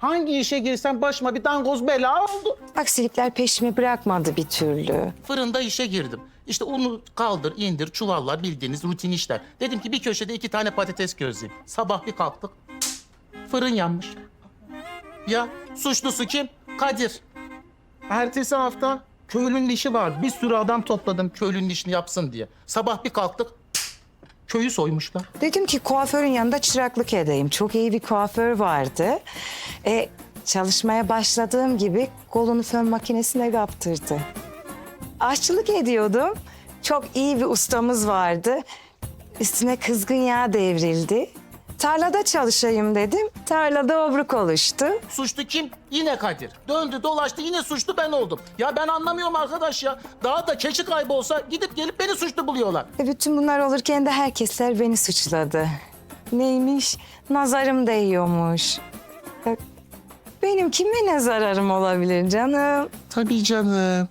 Hangi işe girsem başıma bir dangoz bela oldu. Aksilikler peşimi bırakmadı bir türlü. Fırında işe girdim. İşte unu kaldır, indir, çuvalla bildiğiniz rutin işler. Dedim ki bir köşede iki tane patates gözleyeyim. Sabah bir kalktık. Fırın yanmış. Ya suçlusu kim? Kadir. Ertesi hafta köylünün işi var. Bir sürü adam topladım köylünün işini yapsın diye. Sabah bir kalktık. Köyü soymuşlar. Dedim ki kuaförün yanında çıraklık edeyim. Çok iyi bir kuaför vardı. E, çalışmaya başladığım gibi kolunu fön makinesine kaptırdı. Aşçılık ediyordum. Çok iyi bir ustamız vardı. Üstüne kızgın yağ devrildi. Tarlada çalışayım dedim. Tarlada obruk oluştu. Suçlu kim? Yine Kadir. Döndü dolaştı yine suçlu ben oldum. Ya ben anlamıyorum arkadaş ya. Daha da keçi kaybolsa gidip gelip beni suçlu buluyorlar. E bütün bunlar olurken de herkesler beni suçladı. Neymiş? Nazarım değiyormuş. Ya, Benim kime ne zararım olabilir canım? Tabii canım.